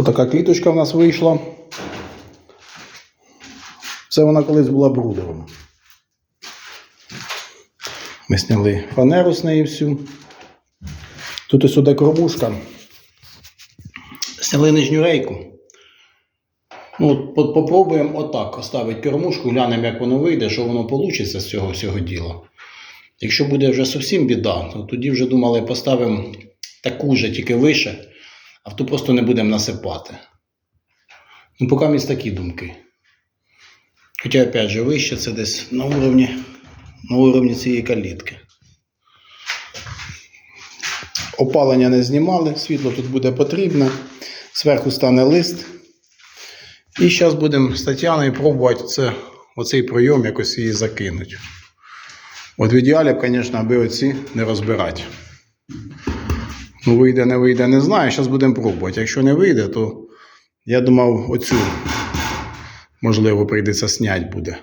Отака квіточка в нас вийшла. Це вона колись була брудером. Ми сняли фанеру з неї всю. Тут ось сюди кормушка. Сняли нижню рейку. Ну, от попробуємо отак оставити кормушку, глянемо, як воно вийде, що воно вийде з цього всього діла. Якщо буде вже зовсім біда, то тоді вже думали, поставимо таку же, тільки вище, а в ту просто не будемо насипати. Ну, поки місь такі думки. Хоча, опять же, вище це десь на уровні, на уровні цієї калітки. Опалення не знімали, світло тут буде потрібне. Зверху стане лист. І зараз будемо з Тетяною пробувати це, оцей прийом якось її закинути. От в ідеалі, б, звісно, аби оці не розбирати. Ну, вийде, не вийде, не знаю. Зараз будемо пробувати. Якщо не вийде, то я думав, оцю, можливо, прийдеться зняти буде.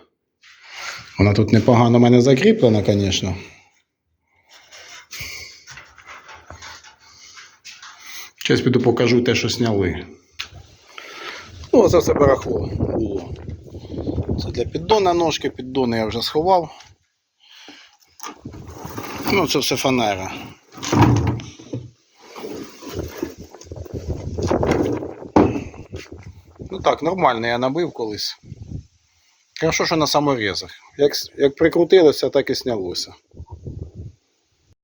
Вона тут непогано в мене закріплена, звісно. Зараз піду покажу те, що зняли. Ну, це все барахло було. Це для піддона ножки, піддони я вже сховав. Ну, це все фанера. Ну так, нормально я набив колись. Хорошо, що на саморезах. Як, як прикрутилося, так і снялося.